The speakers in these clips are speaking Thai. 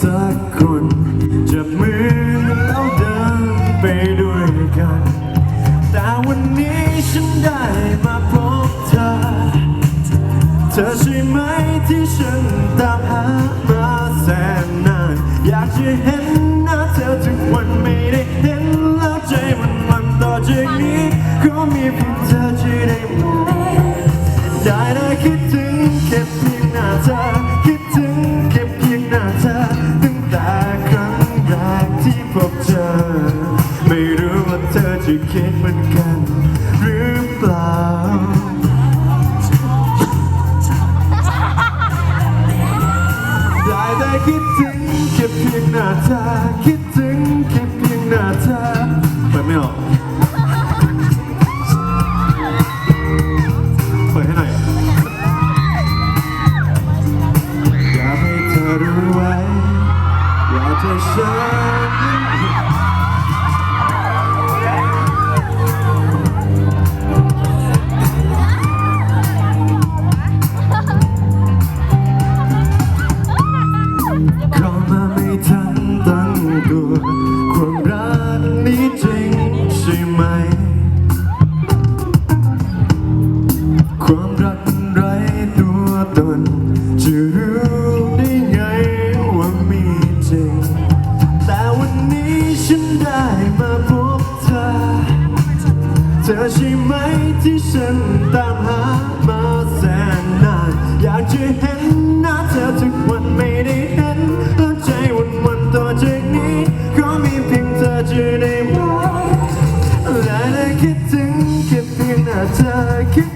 สักคนจับมือแล้วเดินไปด้วยกัน แต่วันนี้ฉันได้มาพบเธอ เธอใช่ไหมที่ฉันตามหามาแสนนาน อยากจะเห็นหน้าเธอทุกวันไม่ได้เห็นแล้วใจมันมันต่อจากนี้ก็มีเพียงเธอจะได้ไหมได้ได้คิดถึงแค่เพียงหน้าเธอ คิดถึงแค่เพียงหน้าเธอคิดถึงแค่เพียงหน้าเธอเปิดไม่ออกเปิดให้หน่อยอยากให้เธอรู้ไว้ว่าเธอ ธอใช่ไหมที่ฉันตามหามาแสนนานอยากจะเห็นหน้าเธอทุกวันไม่ได้เห็นแล้วใจวันวันๆต่อจากนี้ก็มีเพียงเธอจะได้ไหมและได้คิดถึงแค่เพียงหน้าเธอ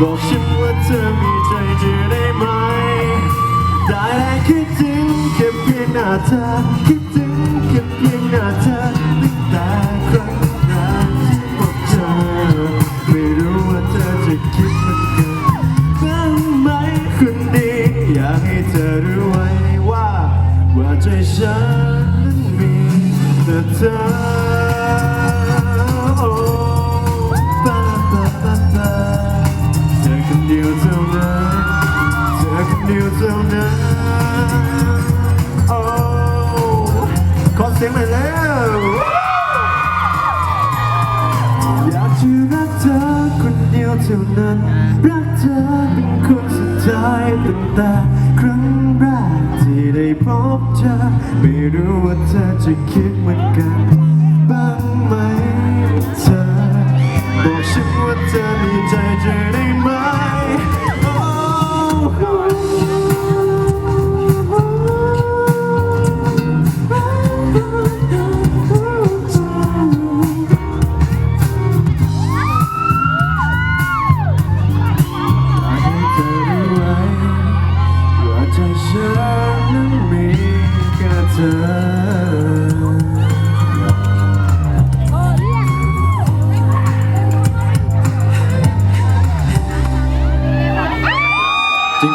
บอกฉันว่าเธอมีใจจะได้ไหม ได้แต่คิดถึงแค่เพียงหน้าเธอ คิดถึงแค่เพียงหน้าเธอตั้งแต่ครั้งแรกที่พบเจอไม่รู้ว่าเธอจะคิดเหมือนกันบ้างไหมคนดีอยากให้เธอรู้ไว้ว่า ว่าใจฉันนั้นมีแต่เธอ เท่านั้น รักเธอเป็นคนสุดท้ายตั้งแต่ครั้งแรกที่ได้พบเธอ ไม่รู้ว่าเธอจะคิดเหมือนกันบ้างไหมเธอ บอกฉันว่าเธอมีใจจะได้ไหม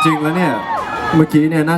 ริง ๆ แล้วเนี่ย เมื่อกี้เนี่ยน่าจะ